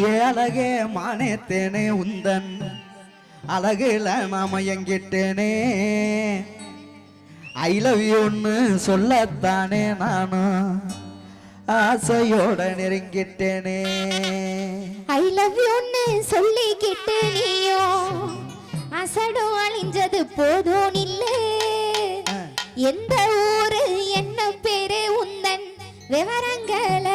அடியே அழகே மானேத்தேனே உந்தன். அழகுல நாம எங்கிட்டேனே ஐ லவ் யூன்னு சொல்லத்தானே நானும் ஆசையோட நெருங்கிட்டேனே. ஐ லவ் யூன்னு சொல்லிக்கிட்டு நீயோ. அசடும் அழிஞ்சது போதும் இல்லை எந்த ஊரு என்ன பேரு உந்தன். விவரங்களை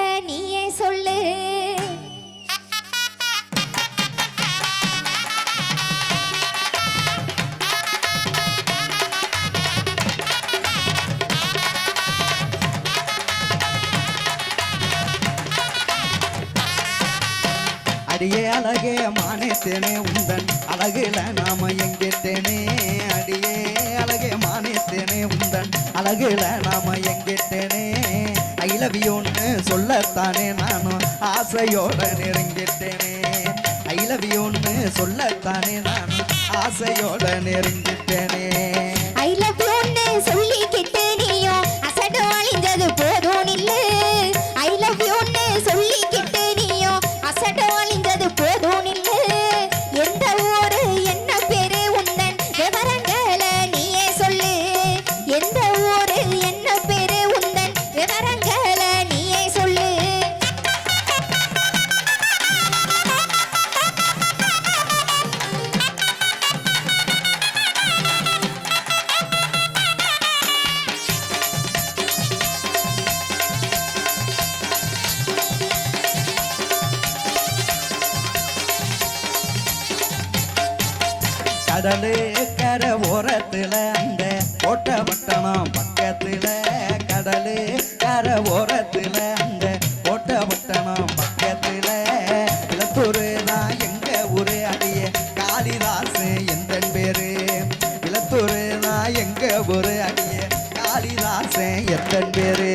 அடியே அழகே மானேத்தேனே உந்தன் அழகுல நாம எங்கிட்டேனே அடியே அழகே மானேத்தேனே உந்தன் அழகுல நாம எங்கிட்டேனே ஐ லவ் யூன்னு சொல்லத்தானே நானும் ஆசையோட நெருங்கிட்டேனே. ஐ லவ் யூன்னு சொல்லத்தானே நானும் ஆசையோட நெருங்கிட்டேனே. ஐ லவ் யூன்னு சொல்லிக்கிட்டு நீயோ அசடும் அழிஞ்சது போதும் கடலு கரை ஓரத்துல அந்த கோட்டை பட்டணம் பக்கத்துல கடலு கரை ஓரத்துல அந்த கோட்டை பட்டணம் பக்கத்துல. இளத்தூரு தான் எங்க ஊரு? அடிய காளிதாசு எந்த பேரு. இளத்தூரு தான் எங்க ஊரு? அடிய காளிதாசு எத்தன் பேரு.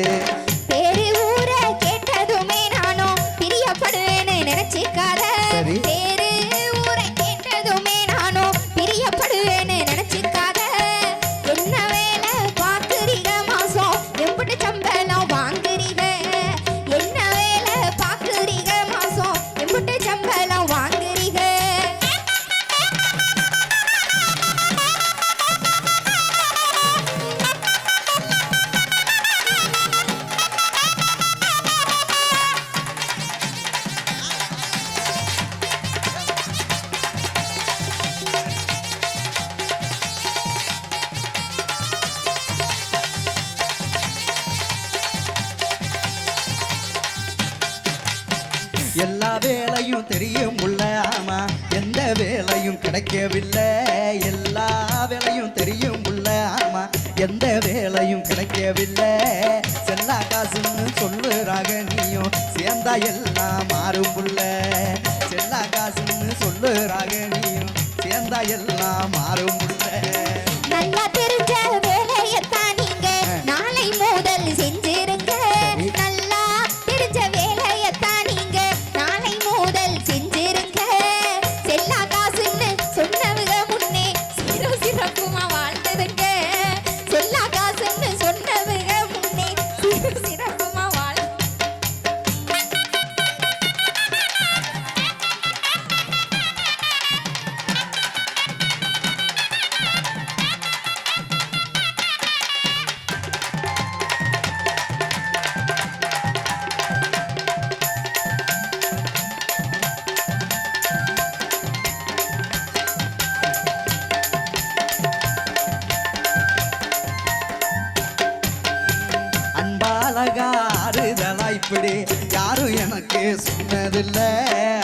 வேலையும் தெரியும் உள்ள ஆமா எந்த வேலையும் கிடைக்கவில்லை. எல்லா வேலையும் தெரியும் உள்ள ஆமா எந்த வேலையும் கிடைக்கவில்லை. செல்லா காசுன்னு சொல்லுறாக நீயும் சேர்ந்தா எல்லாம் மாறும் புள்ள. செல்லா காசுன்னு சொல்லுறாக நீயும் சேர்ந்தா எல்லாம் மாறும் புள்ள. இப்படி யாரும் எனக்கு சொன்னதில்லை.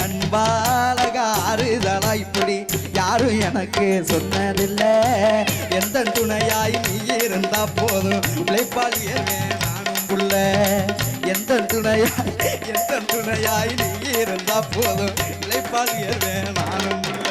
அன்பாலகா ஆறுதலா இப்படி யாரும் எனக்கு சொன்னதில்லை. எந்த துணையாய் நீ இருந்தா போதும். உழைப்பாளியே நானும் புள்ள. எந்த துணையாய் எந்த துணையாய் நீ இருந்தா போதும். உழைப்பாளியே நானும் புள்ள.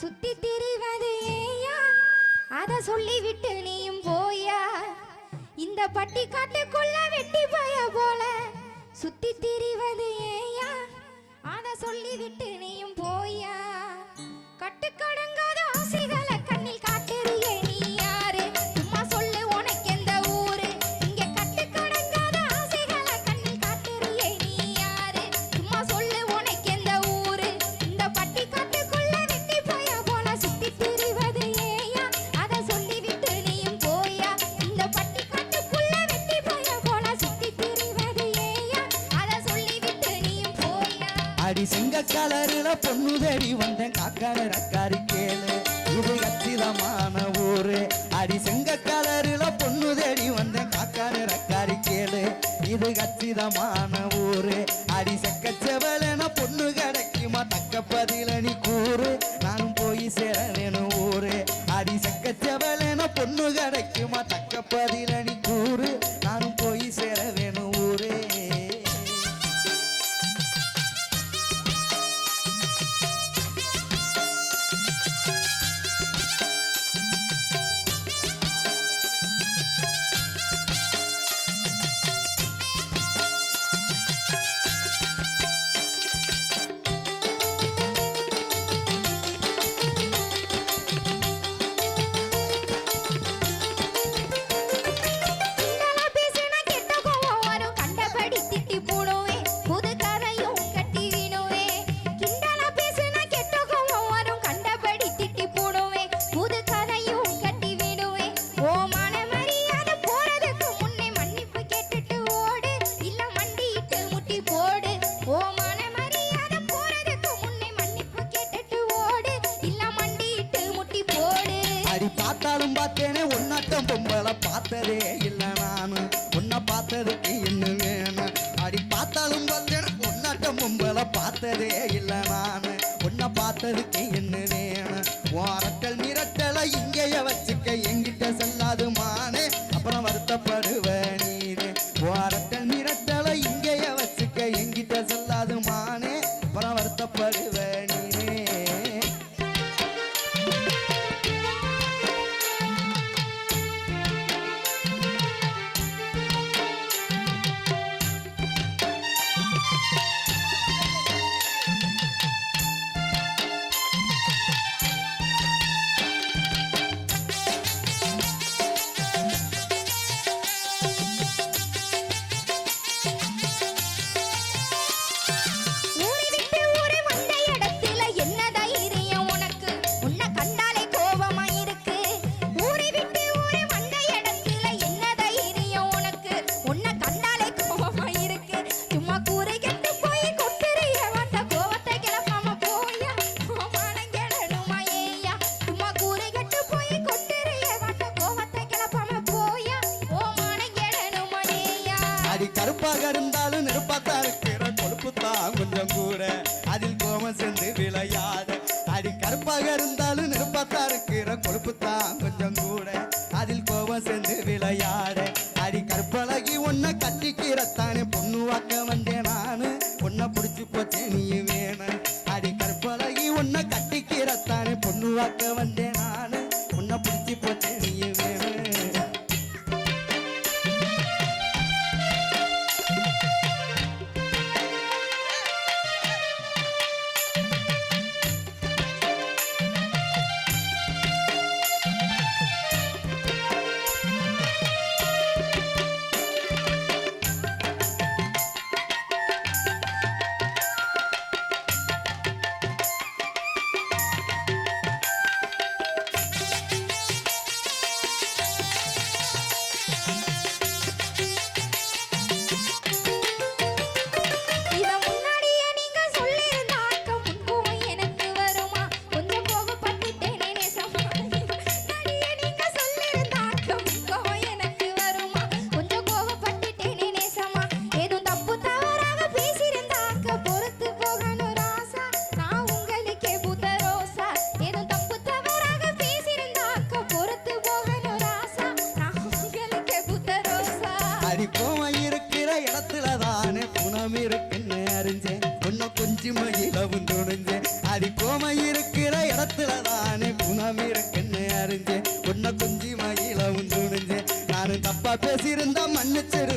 சுத்தி திரிவது ஏயா? அத சொல்லிவிட்டு நீயும் போயா? இந்த பட்டி காட்டுக்குள்ள வெட்டி பய போல. சுத்தி திரிவது ஏயா? அத சொல்லிவிட்டு நீயும் போயா? கட்டுக்கடங்க கலருல பொண்ணு தேடி வந்தேன் காக்கான ரக்காரி கேளு. இது கச்சிதமான ஊரு. அடி செங்க கலருல பொண்ணு தேடி வந்தேன் காக்கான ரக்காரி கேளு. இது கச்சிதமான ஊரு. அடி செக்க செவலன பொண்ணு கிடைக்குமா? தக்க பதில நீ கூறு. நானும் போய் சேரனு ஊரு. அடி செக்க செவலன பொண்ணு கிடைக்குமா? தக்க பதில நீ கூறு. நானும் போய் சேர வேணும் பார்த்தாலும் பார்த்தேன் பொன்னாட்ட மும்பல பார்த்ததே இல்லை நான். பொண்ணை பார்த்ததுக்கு நெருப்பாக இருந்தாலும் நெருப்பாத்தான் இருக்கிற கொழுப்பு தான் கொஞ்சம் கூட. அதில் கோமம் சென்று விளையாத அடி கருப்பாக இருந்தாலும் நெருப்பாத்தான் இருக்கிற கொழுப்பு தான் கொஞ்சம் கூட. அதில் கோபம் சென்று விளையாட அடி கற்பழகி ஒன்ன கட்டிக்கிறத்தான் அறிஞ்சேன் உன்னை குஞ்சி மகிழவும் துணிஞ்சேன் நான் தப்பா பேசியிருந்தா மன்னிச்சிரு.